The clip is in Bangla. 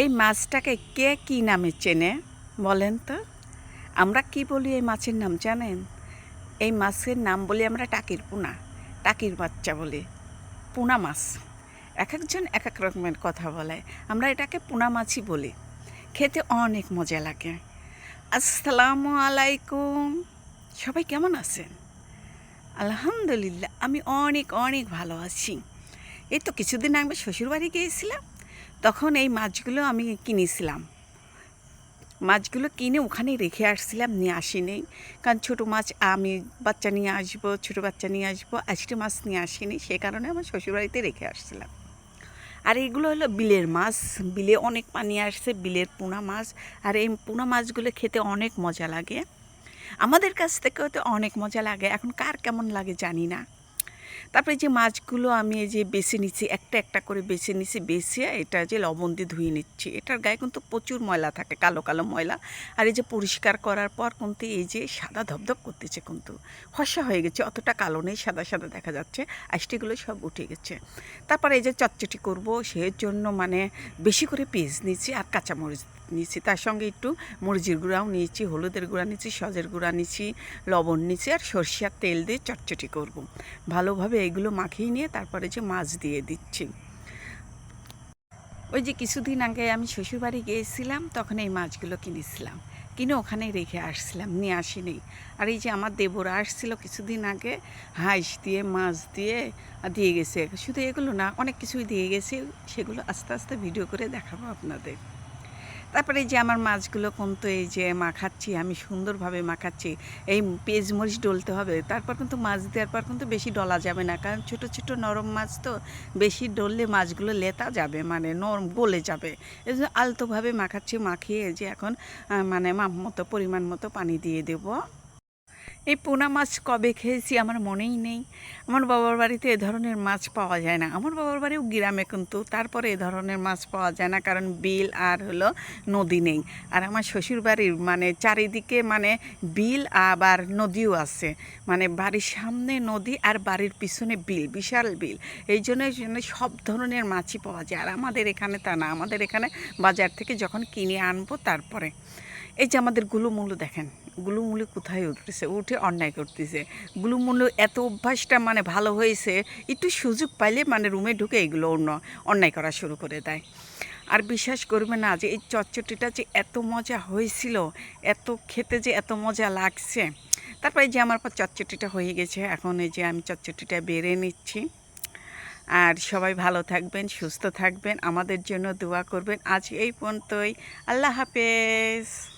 এই মাছটাকে কে কি নামে চেনে বলেন তো? আমরা কি বলি এই মাছের নাম জানেন? এই মাছের নাম বলি আমরা টাকির পোনা, টাকির বাচ্চা বলি, পোনা মাছ। এক একজন এক এক রকমের কথা বলে, আমরা এটাকে পোনা মাছই বলি। খেতে অনেক মজা লাগে। আসসালামু আলাইকুম। সবাই কেমন আছেন? আলহামদুলিল্লাহ, আমি অনেক অনেক ভালো আছি। এই তো কিছুদিন আগে শ্বশুরবাড়ি গিয়েছিলাম। তখন এই মাছগুলো আমি কিনেছিলাম। মাছগুলো কিনে ওখানে রেখে আসছিলাম, নিয়ে আসিনি। কারণ ছোটো মাছ আমি বাচ্চা নিয়ে আসব, ছোটো বাচ্চা নিয়ে আসব, আজকে মাছ নিয়ে আসিনি, সে কারণে আমার শ্বশুরবাড়িতে রেখে আসছিলাম। আর এগুলো হলো বিলের মাছ। বিলে অনেক পানি আসছে, বিলের পোনা মাছ। আর এই পোনা মাছগুলো খেতে অনেক মজা লাগে। আমাদের কাছ থেকেও তো অনেক মজা লাগে। এখন কার কেমন লাগে জানি না। তারপরে যে মাছগুলো আমি এই যে বেছে নিচ্ছি একটা একটা করে বেছে নিচ্ছি বেছে এটা যে লবণ দিয়ে ধুয়ে নিচ্ছি। এটার গায়ে কিন্তু প্রচুর ময়লা থাকে, কালো কালো ময়লা। আর এই যে পরিষ্কার করার পর কিন্তু এই যে সাদা ধপধপ করতেছে কিন্তু। ফসা হয়ে গেছে, অতটা কালো নেই, সাদা সাদা দেখা যাচ্ছে। আষ্টিগুলো সব উঠে গেছে। তারপরে এই যে চটচটি করব সেই জন্য মানে বেশি করে পেঁয়াজ নিচ্ছি আর কাঁচামরিচ নিয়েছি। তার সঙ্গে একটু মরিচের গুঁড়াও নিয়েছি, হলুদের গুঁড়া নিচ্ছি সজের গুঁড়া নিয়েছি, লবণ নিয়েছি আর সর্ষের তেল দিয়ে চটচটি করব। ভালোভাবে এগুলো মাখিয়ে নিয়ে তারপরে যে মাছ দিয়ে দিচ্ছি। ওই যে কিছুদিন আগে আমি শ্বশুরবাড়ি গিয়েছিলাম, তখন এই মাছগুলো কিনেছিলাম। কিনে ওখানেই রেখে আসছিলাম, নিয়ে আসিনি। আর এই যে আমার দেবরা আসছিল কিছুদিন আগে, হাঁস দিয়ে, মাছ দিয়ে দিয়ে গেছে। শুধু এগুলো না, অনেক কিছুই দিয়ে গেছে। সেগুলো আস্তে আস্তে ভিডিও করে দেখাবো আপনাদের। তারপরে যে আমার মাছগুলো কিন্তু এই যে মাখাচ্ছি, আমি সুন্দরভাবে মাখাচ্ছি। এই পেঁয়াজ মরিচ ডলতে হবে, তারপর কিন্তু মাছ দেওয়ার পর কিন্তু বেশি ডলা যাবে না। কারণ ছোট ছোট নরম মাছ তো বেশি ডললে মাছগুলো লেতা যাবে মানে নরম গলে যাবে। এই জন্য আলতোভাবে মাখাচ্ছি, মাখিয়ে যে এখন মানে মাপ মতো, পরিমাণ মতো পানি দিয়ে দেবো। এই পোনা মাছ কবে খেয়েছি আমার মনেই নেই। আমার বাবার বাড়িতে এ ধরনের মাছ পাওয়া যায় না। আমার বাবার বাড়িও গ্রামে কিন্তু তারপরে এ ধরনের মাছ পাওয়া যায় না কারণ বিল আর হলো নদী নেই। আর আমার শ্বশুর বাড়ির মানে চারিদিকে মানে বিল আবার নদীও আছে। মানে বাড়ির সামনে নদী আর বাড়ির পিছনে বিল, বিশাল বিল। এই জন্য সব ধরনের মাছই পাওয়া যায়। আর আমাদের এখানে তা না। আমাদের এখানে বাজার থেকে যখন কিনে আনব তারপরে। এই যে আমাদের গুলুমুলু দেখেন। গুলুমুলু কোথায় উঠতেছে? উঠে অন্যায় করতেছে। গুলুমুলু এত অভ্যাসটা মানে ভালো হয়েছে, একটু সুযোগ পাইলে মানে রুমে ঢুকে এগুলো অন্য, অন্যায় করা শুরু করে দেয়। আর বিশ্বাস করবে না যে এই চচ্চটিটা যে এত মজা হয়েছিল, এত খেতে যে এত মজা লাগছে। তারপরে যে আমার পর চটচটিটা হয়ে গেছে, এখন এই যে আমি চটচটিটা বেড়ে নিচ্ছি। আর সবাই ভালো থাকবেন, সুস্থ থাকবেন, আমাদের জন্য দোয়া করবেন। আজ এই পর্যন্তই। আল্লাহ হাফেজ।